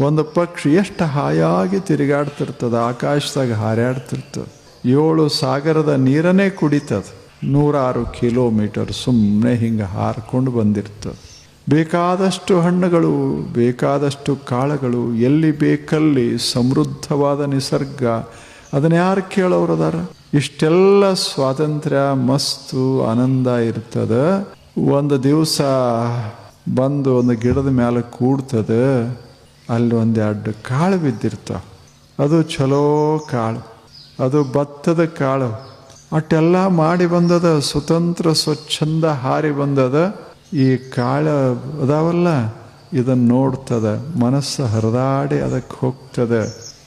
ಒಂದು ಪಕ್ಷಿ ಎಷ್ಟು ಹಾಯಾಗಿ ತಿರುಗಾಡ್ತಿರ್ತದೆ, ಆಕಾಶದಾಗ ಹಾರಾಡ್ತಿರ್ತದೆ. ಏಳು ಸಾಗರದ ನೀರನ್ನೇ ಕುಡಿತದೆ. ನೂರಾರು ಕಿಲೋಮೀಟರ್ ಸುಮ್ಮನೆ ಹಿಂಗೆ ಹಾರ್ಕೊಂಡು ಬಂದಿರ್ತದೆ. ಬೇಕಾದಷ್ಟು ಹಣ್ಣುಗಳು, ಬೇಕಾದಷ್ಟು ಕಾಳುಗಳು, ಎಲ್ಲಿ ಬೇಕಲ್ಲಿ ಸಮೃದ್ಧವಾದ ನಿಸರ್ಗ. ಅದನ್ನ ಯಾರು ಕೇಳೋರು ಅದಾರ? ಇಷ್ಟೆಲ್ಲ ಸ್ವಾತಂತ್ರ್ಯ, ಮಸ್ತು, ಆನಂದ ಇರ್ತದ. ಒಂದು ದಿವಸ ಬಂದು ಒಂದು ಗಿಡದ ಮೇಲೆ ಕೂಡ್ತದ. ಅಲ್ಲಿ ಒಂದೆರಡು ಕಾಳು ಬಿದ್ದಿರ್ತಾವ. ಅದು ಚಲೋ ಕಾಳು. ಅದು ಭತ್ತದ ಕಾಳು. ಅಟ್ಟೆಲ್ಲ ಮಾಡಿ ಬಂದದ, ಸ್ವತಂತ್ರ ಸ್ವಚ್ಛಂದ ಹಾರಿ ಬಂದದ, ಈ ಕಾಳ ಅದಾವಲ್ಲ ಇದನ್ನು ನೋಡ್ತದ, ಮನಸ್ಸು ಹರಿದಾಡಿ ಅದಕ್ಕೆ ಹೋಗ್ತದೆ,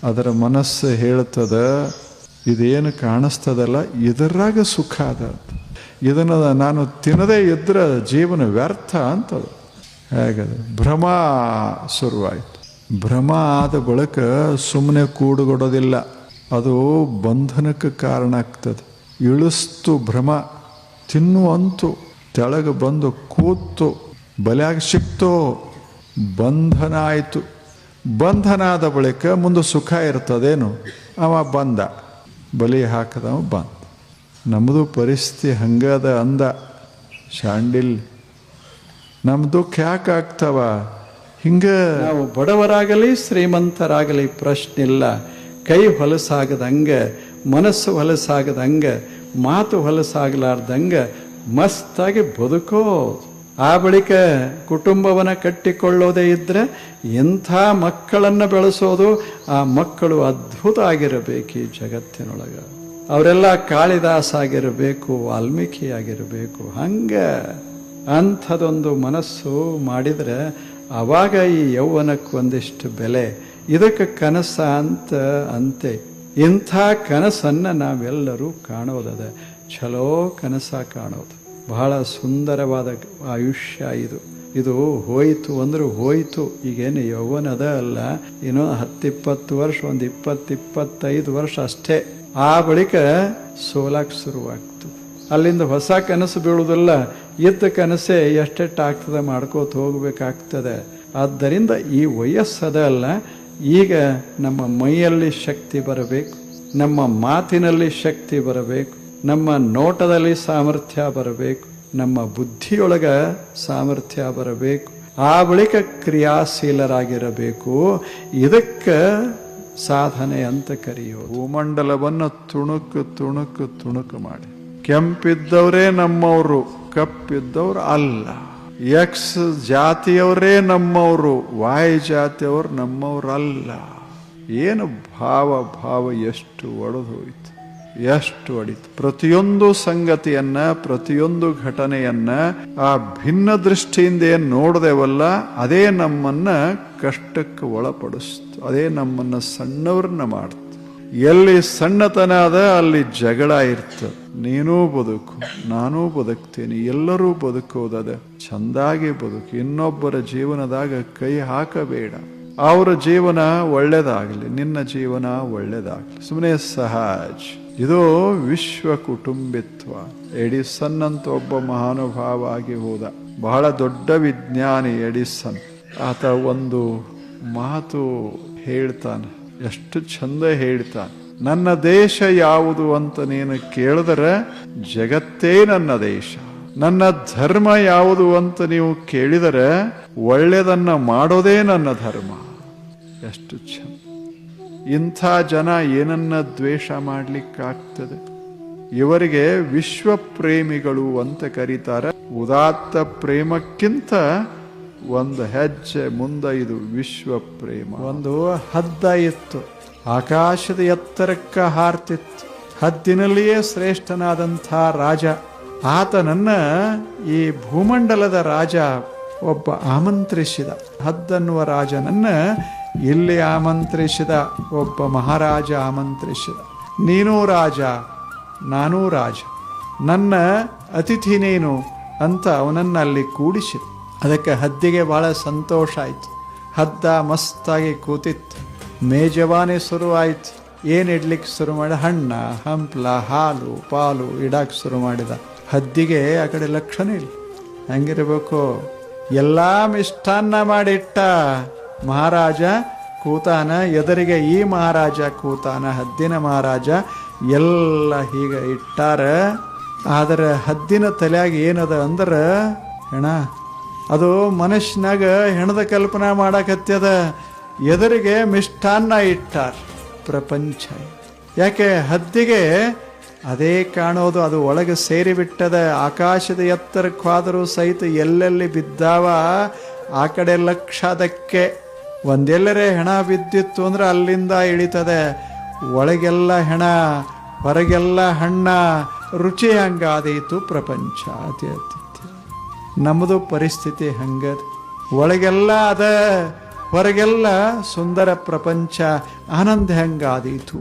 ಅದರ ಮನಸ್ಸು ಹೇಳ್ತದ, ಇದೇನು ಕಾಣಿಸ್ತದಲ್ಲ, ಇದರಾಗ ಸುಖ ಅದ ಇದನ್ನು ನಾನು ತಿನ್ನದೇ ಇದ್ರೆ ಜೀವನ ವ್ಯರ್ಥ ಅಂತದು. ಹೇಗದು ಭ್ರಮ ಶುರುವಾಯಿತು. ಭ್ರಮ ಆದ ಬಳಿಕ ಸುಮ್ಮನೆ ಕೂಡುಗೊಡೋದಿಲ್ಲ. ಅದು ಬಂಧನಕ್ಕೆ ಕಾರಣ ಆಗ್ತದೆ. ಇಳಿಸ್ತು ಭ್ರಮ, ತಿನ್ನುವಂತು, ತೆಳಗೆ ಬಂದು ಕೂತು, ಬಲ್ಯಾಗ ಸಿಕ್ತೋ, ಬಂಧನ ಆಯಿತು. ಬಂಧನ ಆದ ಬಳಿಕ ಮುಂದೆ ಸುಖ ಇರ್ತದೇನು? ಅವ ಬಂದ. ಬಲಿ ಹಾಕದವ ಬಂದ. ನಮ್ಮದು ಪರಿಸ್ಥಿತಿ ಹಂಗದ ಅಂದ. ಶಾಂಡಿಲ್ ನಮ್ಮ ದುಃಖ ಯಾಕೆ ಆಗ್ತಾವ? ಹಿಂಗೆ ನಾವು ಬಡವರಾಗಲಿ, ಶ್ರೀಮಂತರಾಗಲಿ ಪ್ರಶ್ನೆ ಇಲ್ಲ. ಕೈ ಹೊಲಸಾಗದಂಗೆ, ಮನಸ್ಸು ಹೊಲಸಾಗದಂಗೆ, ಮಾತು ಹೊಲಸಾಗಲಾರ್ದಂಗೆ ಮಸ್ತಾಗಿ ಬದುಕೋ. ಆ ಬಳಿಕ ಕುಟುಂಬವನ್ನು ಕಟ್ಟಿಕೊಳ್ಳೋದೇ ಇದ್ದರೆ ಎಂಥ ಮಕ್ಕಳನ್ನು ಬೆಳೆಸೋದು? ಆ ಮಕ್ಕಳು ಅದ್ಭುತ ಆಗಿರಬೇಕು ಈ ಜಗತ್ತಿನೊಳಗೆ. ಅವರೆಲ್ಲ ಕಾಳಿದಾಸ ಆಗಿರಬೇಕು, ವಾಲ್ಮೀಕಿ ಆಗಿರಬೇಕು, ಹಂಗೆ ಅಂಥದೊಂದು ಮನಸ್ಸು ಮಾಡಿದರೆ ಆವಾಗ ಈ ಯೌವನಕ್ಕೆ ಒಂದಿಷ್ಟು ಬೆಲೆ. ಇದಕ್ಕೆ ಕನಸ ಅಂತ ಅಂತೆ. ಇಂಥ ಕನಸನ್ನು ನಾವೆಲ್ಲರೂ ಕಾಣೋದದ. ಚಲೋ ಕನಸ ಕಾಣೋದು. ಬಹಳ ಸುಂದರವಾದ ಆಯುಷ್ಯ ಇದು. ಇದು ಹೋಯಿತು ಅಂದ್ರೆ ಹೋಯಿತು. ಈಗೇನು ಯೌವನದ ಅಲ್ಲ. ಏನೋ ಹತ್ತಿಪ್ಪತ್ತು ವರ್ಷ, ಒಂದು ಇಪ್ಪತ್ತು ಇಪ್ಪತ್ತೈದು ವರ್ಷ ಅಷ್ಟೇ. ಆ ಬಳಿಕ ಸೋಲಾಕ್ ಶುರುವಾಗ್ತದೆ ಅಲ್ಲಿಂದ ಹೊಸ ಕನಸು ಬೀಳುವುದಿಲ್ಲ ಇದ್ದ ಕನಸೇ ಎಷ್ಟೆಟ್ಟಾಗ್ತದೆ ಮಾಡ್ಕೋತ ಹೋಗಬೇಕಾಗ್ತದೆ. ಆದ್ದರಿಂದ ಈ ವಯಸ್ಸದ ಅಲ್ಲ ಈಗ ನಮ್ಮ ಮೈಯಲ್ಲಿ ಶಕ್ತಿ ಬರಬೇಕು, ನಮ್ಮ ಮಾತಿನಲ್ಲಿ ಶಕ್ತಿ ಬರಬೇಕು, ನಮ್ಮ ನೋಟದಲ್ಲಿ ಸಾಮರ್ಥ್ಯ ಬರಬೇಕು, ನಮ್ಮ ಬುದ್ಧಿಯೊಳಗ ಸಾಮರ್ಥ್ಯ ಬರಬೇಕು, ಆ ಬಳಿಕ ಕ್ರಿಯಾಶೀಲರಾಗಿರಬೇಕು, ಇದಕ್ಕೆ ಸಾಧನೆ ಅಂತ ಕರೆಯುವ ಭೂಮಂಡಲವನ್ನು ತುಣುಕು ತುಣುಕು ತುಣುಕು ಮಾಡಿ. ಕೆಂಪಿದ್ದವರೇ ನಮ್ಮವರು, ಕಪ್ಪಿದ್ದವ್ರು ಅಲ್ಲ. ಎಕ್ಸ್ ಜಾತಿಯವರೇ ನಮ್ಮವರು ವಾಯ್ ಜಾತಿಯವರು ನಮ್ಮವ್ರಲ್ಲ. ಏನು ಭಾವ ಭಾವ ಎಷ್ಟು ಒಡೆದು ಹೋಯ್ತು, ಎಷ್ಟು ಒಡಿತು. ಪ್ರತಿಯೊಂದು ಸಂಗತಿಯನ್ನ, ಪ್ರತಿಯೊಂದು ಘಟನೆಯನ್ನ ಆ ಭಿನ್ನ ದೃಷ್ಟಿಯಿಂದ ಏನು ನೋಡ್ದೇವಲ್ಲ, ಅದೇ ನಮ್ಮನ್ನ ಕಷ್ಟಕ್ಕೆ ಒಳಪಡಿಸ್ತು. ಅದೇ ನಮ್ಮನ್ನ ಸಣ್ಣವ್ರನ್ನ ಮಾಡ್ತು. ಎಲ್ಲಿ ಸಣ್ಣತನ ಅದ ಅಲ್ಲಿ ಜಗಳ ಇರ್ತದೆ ನೀನೂ ಬದುಕು, ನಾನೂ ಬದುಕ್ತೀನಿ, ಎಲ್ಲರೂ ಬದುಕೋದದ ಚಂದಾಗಿ ಬದುಕು, ಇನ್ನೊಬ್ಬರ ಜೀವನದಾಗ ಕೈ ಹಾಕಬೇಡ. ಅವರ ಜೀವನ ಒಳ್ಳೇದಾಗಲಿ, ನಿನ್ನ ಜೀವನ ಒಳ್ಳೇದಾಗಲಿ. ಸುಮ್ಮನೆ ಸಹಜ್. ಇದು ವಿಶ್ವ ಕುಟುಂಬಿತ್ವ. ಎಡಿಸನ್ ಅಂತ ಒಬ್ಬ ಮಹಾನುಭಾವ ಆಗಿ ಹೋದ. ಬಹಳ ದೊಡ್ಡ ವಿಜ್ಞಾನಿ ಎಡಿಸನ್. ಆತ ಒಂದು ಮಾತು ಹೇಳ್ತಾನೆ. ಎಷ್ಟು ಚಂದ ಹೇಳ್ತಾನೆ ನನ್ನ ದೇಶ ಯಾವುದು ಅಂತ ನೀನು ಕೇಳಿದರೆ ಜಗತ್ತೇ ನನ್ನ ದೇಶ. ನನ್ನ ಧರ್ಮ ಯಾವುದು ಅಂತ ನೀವು ಕೇಳಿದರೆ ಒಳ್ಳೆಯದನ್ನ ಮಾಡೋದೇ ನನ್ನ ಧರ್ಮ. ಎಷ್ಟು ಚಂದ. ಇಂಥ ಜನ ಏನನ್ನ ದ್ವೇಷ ಮಾಡ್ಲಿಕ್ಕಾಗ್ತದೆ? ಇವರಿಗೆ ವಿಶ್ವ ಪ್ರೇಮಿಗಳು ಅಂತ ಕರೀತಾರೆ. ಉದಾತ್ತ ಪ್ರೇಮಕ್ಕಿಂತ ಒಂದು ಹೆಜ್ಜೆ ಮುಂದೆ ಇದು ವಿಶ್ವ ಪ್ರೇಮ ಒಂದು ಹದ್ದ ಇತ್ತು ಆಕಾಶದ ಎತ್ತರಕ್ಕೆ ಹಾರ್ತಿತ್ತು. ಹದ್ದಿನಲ್ಲಿಯೇ ಶ್ರೇಷ್ಠನಾದಂಥ ರಾಜ. ಆತನನ್ನ ಈ ಭೂಮಂಡಲದ ರಾಜ ಒಬ್ಬ ಆಮಂತ್ರಿಸಿದ. ಹದ್ದನ್ನುವ ರಾಜನನ್ನ ಇಲ್ಲಿ ಆಮಂತ್ರಿಸಿದ. ಒಬ್ಬ ಮಹಾರಾಜ ಆಮಂತ್ರಿಸಿದ. ನೀನೂ ರಾಜ, ನಾನೂ ರಾಜ. ನನ್ನ ಅತಿಥಿ ನೀನು ಅಂತ ಅವನನ್ನ ಅಲ್ಲಿ ಕೂಡಿಸಿದ. ಅದಕ್ಕೆ ಹದ್ದಿಗೆ ಭಾಳ ಸಂತೋಷ ಆಯಿತು. ಹದ್ದ ಮಸ್ತಾಗಿ ಕೂತಿತ್ತು. ಮೇಜವಾನಿ ಶುರುವಾಯಿತು. ಏನು ಇಡ್ಲಿಕ್ಕೆ ಶುರು ಮಾಡಿ ಹಣ್ಣ, ಹಂಪ್ಲ, ಹಾಲು, ಪಾಲು ಇಡಕ್ಕೆ ಶುರು ಮಾಡಿದ. ಹದ್ದಿಗೆ ಆ ಕಡೆ ಲಕ್ಷಣ ಇಲ್ಲ. ಹಂಗಿರಬೇಕು? ಎಲ್ಲ ಮಿಷ್ಟಾನ್ನ ಮಾಡಿಟ್ಟ. ಮಹಾರಾಜ ಕೂತಾನ, ಎದುರಿಗೆ ಈ ಮಹಾರಾಜ ಕೂತಾನ, ಹದ್ದಿನ ಮಹಾರಾಜ ಎಲ್ಲ ಹೀಗೆ ಇಟ್ಟಾರ. ಆದರೆ ಹದ್ದಿನ ತಲೆಯಾಗಿ ಏನದ ಅಂದ್ರೆ, ಹೆಣ ಅದು ಮನುಷ್ಯನಾಗ ಹೆಣದ ಕಲ್ಪನೆ ಮಾಡಕತ್ಯದ ಎದುರಿಗೆ ಮಿಷ್ಟಾನ್ನ ಇಟ್ಟಾರ ಪ್ರಪಂಚ. ಯಾಕೆ? ಹದ್ದಿಗೆ ಅದೇ ಕಾಣೋದು, ಅದು ಒಳಗೆ ಸೇರಿಬಿಟ್ಟದ. ಆಕಾಶದ ಎತ್ತರಕ್ಕಾದರೂ ಸಹಿತ ಎಲ್ಲೆಲ್ಲಿ ಬಿದ್ದಾವ? ಆ ಕಡೆ ಲಕ್ಷದಕ್ಕೆ. ಒಂದೆಲ್ಲರೇ ಹೆಣ ಬಿದ್ದಿತ್ತು ಅಂದ್ರೆ ಅಲ್ಲಿಂದ ಇಳಿತದೆ. ಒಳಗೆಲ್ಲ ಹೆಣ, ಹೊರಗೆಲ್ಲ ಹಣ್ಣ, ರುಚಿ ಹಂಗಾದೀತು ಪ್ರಪಂಚ ಅತಿ ನಮ್ಮದು ಪರಿಸ್ಥಿತಿ ಹಂಗದ ಒಳಗೆಲ್ಲ ಅದ ಹೊರಗೆಲ್ಲ ಸುಂದರ ಪ್ರಪಂಚ ಆನಂದ ಹೆಂಗಾದೀತು